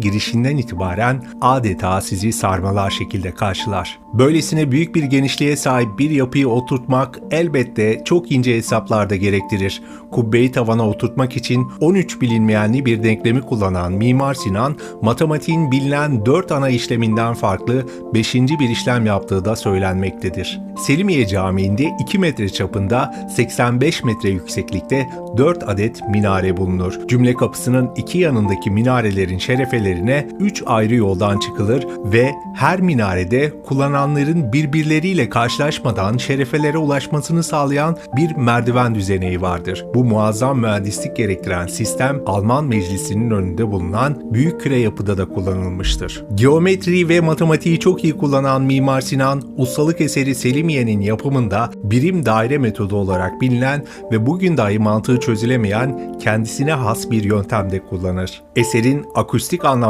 girişinden itibaren adeta sizi sarmalar şekilde karşılar. Böylesine büyük bir genişliğe sahip bir yapıyı oturtmak elbette çok ince hesaplarda gerektirir. Kubbeyi tavana oturtmak için 13 bilinmeyenli bir denklemi kullanan Mimar Sinan, matematiğin bilinen 4 ana işleminden farklı 5. bir işlem yaptığı da söylenmektedir. Selimiye Camii'nde 2 metre çapında 85 metre yükseklikte 4 adet minare bulunur. Cümle kapısının iki yanındaki minarelerin şerefelerine 3 ayrı yoldan çıkılır ve her minarede kullananların birbirleriyle karşılaşmadan şerefelere ulaşmasını sağlayan bir merdiven düzeneği vardır. Bu muazzam mühendislik gerektiren sistem Alman Meclisi'nin önünde bulunan büyük küre yapıda da kullanılmıştır. Geometri ve matematiği çok iyi kullanan Mimar Sinan, ustalık eseri Selimiye'nin yapımında birim daire metodu olarak bilinen ve bugün dahi mantığı çözülemeyen kendisine has bir yöntemde kullanır. Eserin akustik anlamda